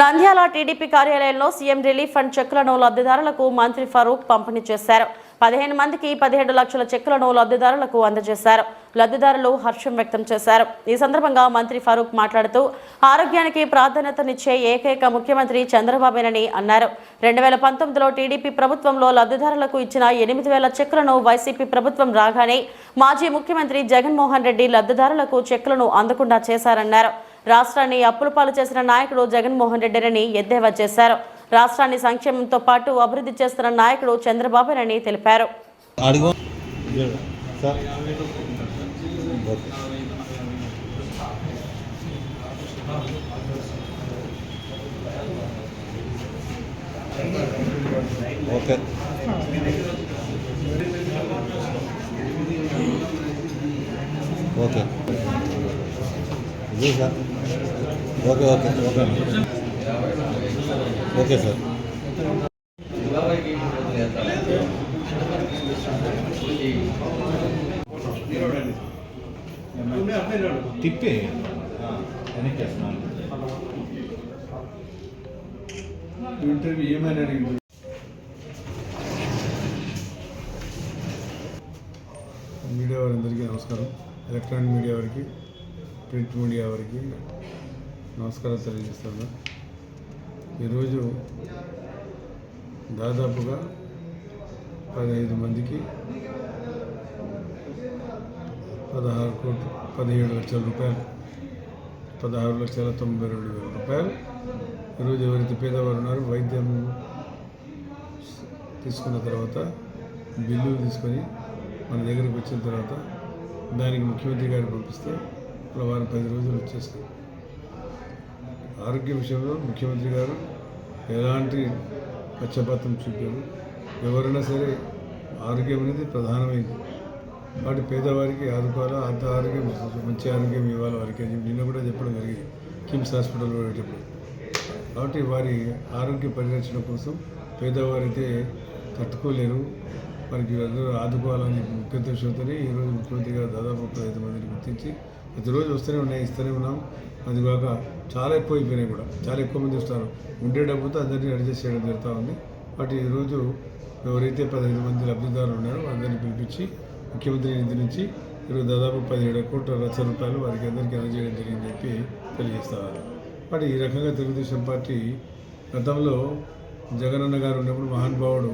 Nandyal TDP కార్యాలయంలో CM relief fund చెక్కులను లబ్ధిదారులకు మంత్రి ఫరూక్ పంపిణీ చేశారు. పదిహేను మందికి పదిహేడు లక్షల చెక్కులను లబ్ధిదారులకు అందజేశారు. లబ్ధిదారులు హర్షం వ్యక్తం చేశారు. ఈ సందర్భంగా మంత్రి ఫరూక్ మాట్లాడుతూ ఆరోగ్యానికి ప్రాధాన్యతనిచ్చే ఏకైక ముఖ్యమంత్రి చంద్రబాబేనని అన్నారు. రెండు వేల పంతొమ్మిదిలో టీడీపీ ప్రభుత్వంలో లబ్ధిదారులకు ఇచ్చిన ఎనిమిది వేల చెక్కులను వైసీపీ ప్రభుత్వం రాగానే మాజీ ముఖ్యమంత్రి జగన్మోహన్ రెడ్డి లబ్ధిదారులకు చెక్కులను అందకుండా చేశారన్నారు. రాష్ట్రాన్ని అప్పుల పాలు చేసిన నాయకుడు జగన్మోహన్ రెడ్డినని ఎద్దేవా చేశారు. రాష్ట్రాన్ని సంక్షేమంతో పాటు అభివృద్ధి చేస్తున్న నాయకుడు చంద్రబాబునని తెలిపారు. Okay. Okay. Okay okay okay. Okay sir. తిప్పి. వెనక్కి ఇంటర్వ్యూ ఏమైనా అడిగింది మీడియా వారందరికీ నమస్కారం. ఎలక్ట్రానిక్ మీడియా వారికి ప్రింట్ మీడియా వారికి నమస్కారం తెలియజేస్తాను ఈరోజు దాదాపుగా పదహైదు మందికి పదహారు కోట్లు పదిహేడు లక్షల రూపాయలు పదహారు లక్షల తొంభై రెండు వేల రూపాయలు. ఈరోజు ఎవరైతే పేదవారు ఉన్నారో వైద్యం తీసుకున్న తర్వాత బిల్లులు తీసుకొని మన దగ్గరికి వచ్చిన తర్వాత దానికి ముఖ్యమంత్రి గారు పంపిస్తే అలా వారం పది రోజులు వచ్చేస్తారు ఆరోగ్య విషయంలో ముఖ్యమంత్రి గారు ఎలాంటి పక్షపాతం చూపారు? ఎవరైనా సరే ఆరోగ్యం అనేది ప్రధానమైంది. వాటి పేదవారికి ఆదుకోవాలా? అంత ఆరోగ్యం మంచి ఆరోగ్యం ఇవ్వాలి వారికి అని నిన్న కూడా చెప్పడం జరిగింది. కిమ్స్ హాస్పిటల్ వెళ్ళేటప్పుడు కాబట్టి వారి ఆరోగ్య పరిరక్షణ కోసం పేదవారైతే తట్టుకోలేరు. వారికి అందరూ ఆదుకోవాలని ముఖ్య ఉద్దేశంతోనే ఈరోజు ముఖ్యమంత్రి గారు దాదాపు పదహైదు మందిని గుర్తించి ప్రతిరోజు వస్తూనే ఉన్నాయి ఇస్తూనే ఉన్నాం. అది చాలా ఎక్కువ అయిపోయినాయి కూడా. చాలా ఎక్కువ మంది వస్తారు. ఉండే డబ్బుతో అందరినీ అడ్జస్ట్ చేయడం జరుగుతూ ఉంది. బట్ ఈరోజు ఎవరైతే పదిహేను మంది లబ్ధిదారులు ఉన్నారో అందరినీ పిలిపించి ముఖ్యమంత్రి నిధి నుంచి ఈరోజు దాదాపు పదిహేడు కోట్ల లక్షల రూపాయలు వారికి అందరికీ అందజేయడం జరిగిందని చెప్పి తెలియజేస్తారు బట్ ఈ రకంగా తెలుగుదేశం పార్టీ గతంలో జగనన్న గారు ఉన్నప్పుడు మహానుభావుడు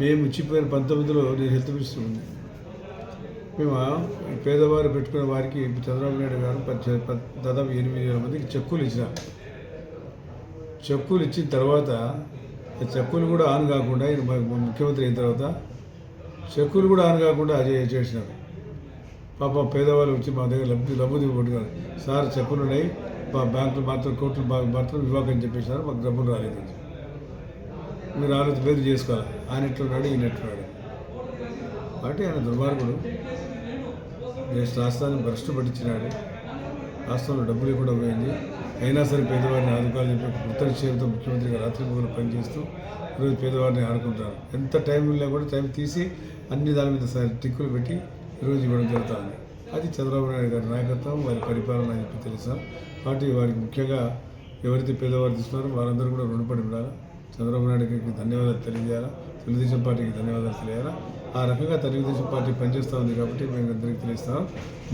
మేము ఇచ్చిపోయిన పంతొమ్మిదిలో నేను హెల్త్ మినిస్టర్ ఉంది మేము పేదవారు పెట్టుకున్న వారికి చంద్రబాబు నాయుడు గారు దాదాపు ఎనిమిది వేల మందికి చెక్కులు ఇచ్చినారు. చెక్కులు ఇచ్చిన తర్వాత చెక్కులు కూడా ఆన్ కాకుండా ఈయన ముఖ్యమంత్రి అయిన తర్వాత చెక్కులు కూడా ఆన్ కాకుండా అజయ్ చేసినారు. పాప పేదవాళ్ళు వచ్చి మా దగ్గర లబ్ధి లబ్ధి దిగుబడుతున్నారు సార్ చెక్కులు ఉన్నాయి మా బ్యాంకులు మాత్రం కోర్టులు మాత్రం వివాహం చెప్పేసినారు మాకు డబ్బులు రాలేదు మీరు ఆలోచన పేరు చేసుకోవాలి. ఆయన ఎట్లున్నాడు ఈయన ఎట్లున్నాడు. కాబట్టి ఆయన దుర్మార్గుడు. దేశ రాష్ట్రాన్ని భ్రష్టు పట్టించినాడు రాష్ట్రంలో డబ్బులు కూడా పోయింది. అయినా సరే పేదవారిని ఆదుకోవాలని చెప్పి కృత చేయడంతో ముఖ్యమంత్రి రాత్రి పగలు పనిచేస్తూ ఈరోజు పేదవారిని ఆడుకుంటారు ఎంత టైం ఉన్నా కూడా టైం తీసి అన్ని దాని మీద స- టిక్కులు పెట్టి ఈరోజు ఇవ్వడం జరుగుతుంది. అది చంద్రబాబు నాయుడు గారి నాయకత్వం వారి పరిపాలన అని చెప్పి తెలుసా? కాబట్టి వారికి ముఖ్యంగా ఎవరైతే పేదవారు తీసుకున్నారో వారందరూ కూడా రుణపడి ఉండాలి? చంద్రబాబు నాయుడు గారికి ధన్యవాదాలు తెలియజేయాలి? తెలుగుదేశం పార్టీకి ధన్యవాదాలు తెలియాలా? ఆ రకంగా తెలుగుదేశం పార్టీ పనిచేస్తూ ఉంది కాబట్టి మేము అందరికీ తెలుస్తాం.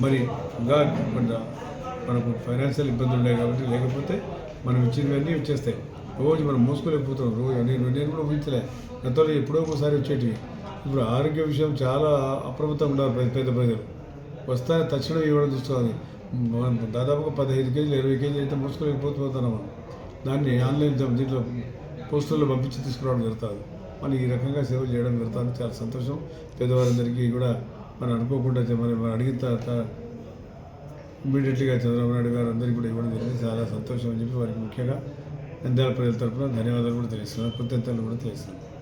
మరి ఇంకా కొంచెం మనకు ఫైనాన్షియల్ ఇబ్బందులు ఉన్నాయి కాబట్టి లేకపోతే మనం ఇచ్చినవన్నీ వచ్చేస్తాయి. రోజు మనం మోసుకోలేకపోతున్నాం రోజు నేను నేను కూడా ఊహించలే. గతంలో ఎప్పుడో ఒకసారి వచ్చేటివి. ఇప్పుడు ఆరోగ్య విషయం చాలా అప్రమత్తంగా ఉన్నారు పెద్ద పెద్ద ప్రజలు. వస్తానే తక్షణం ఇవ్వడం చూస్తుంది మనం దాదాపుగా పదహైదు కేజీలు ఇరవై కేజీలు అయితే మోసుకోలేకపోతున్నాం మనం. దాన్ని ఆన్లైన్ దీంట్లో పోస్టుల్లో పంపించి తీసుకురావడం జరుగుతుంది. మనం ఈ రకంగా సేవలు చేయడం జరుగుతుంది. చాలా సంతోషం. పేదవారందరికీ కూడా మనం అనుకోకుండా మనం మనం అడిగిన తర్వాత ఇమ్మీడియట్లీగా చంద్రబాబు నాయుడు గారు అందరికీ కూడా ఇవ్వడం జరిగింది. చాలా సంతోషం అని చెప్పి వారికి ముఖ్యంగా నంద్యాల ప్రజల తరఫున ధన్యవాదాలు కూడా తెలుస్తున్నాను కృతజ్ఞతలు కూడా తెలుస్తున్నాను